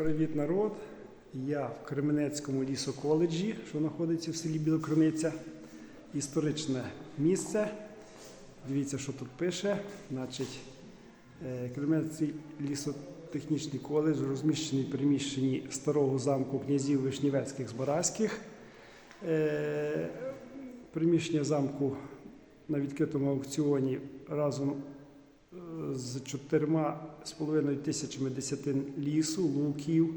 Привіт, народ! Я в Кременецькому лісоколеджі, що знаходиться в селі Білокриниця. Історичне місце. Дивіться, що тут пише. Значить, е, Кременецький лісотехнічний коледж розміщений в приміщенні старого замку князів Вишнівецьких Збаразьких. Е, Приміщення замку на відкритому аукціоні разом з чотирма з половиною тисячами десятин лісу, луків,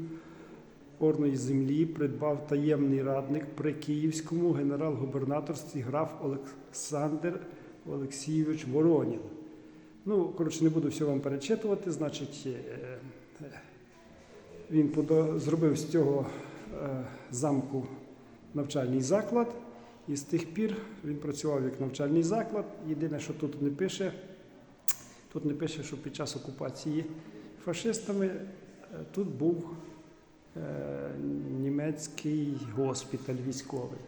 орної землі придбав таємний радник при Київському генерал-губернаторстві граф Олександр Олексійович Воронін. Ну, коротше, не буду все вам перечитувати. Значить, е, е, він зробив з цього е, замку навчальний заклад. І з тих пір він працював як навчальний заклад. Єдине, що тут не пише, тут не пише, що під час окупації фашистами е, тут був е, німецький госпіталь військовий.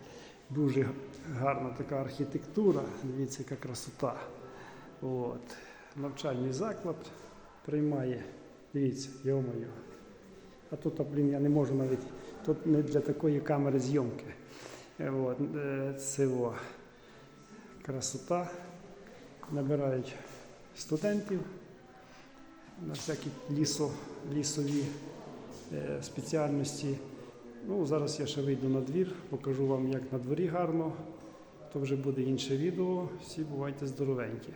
Дуже гарна така архітектура. Дивіться, яка красота. От. Навчальний заклад приймає. Дивіться, йо-моє. А тут, блін, я не можу навіть. Тут не для такої камери зйомки. Е, От, це красота. Набирають студентів на всякі лісо, лісові е, спеціальності. Ну, зараз я ще вийду на двір, покажу вам, як на дворі гарно. То вже буде інше відео. Всі бувайте здоровенькі.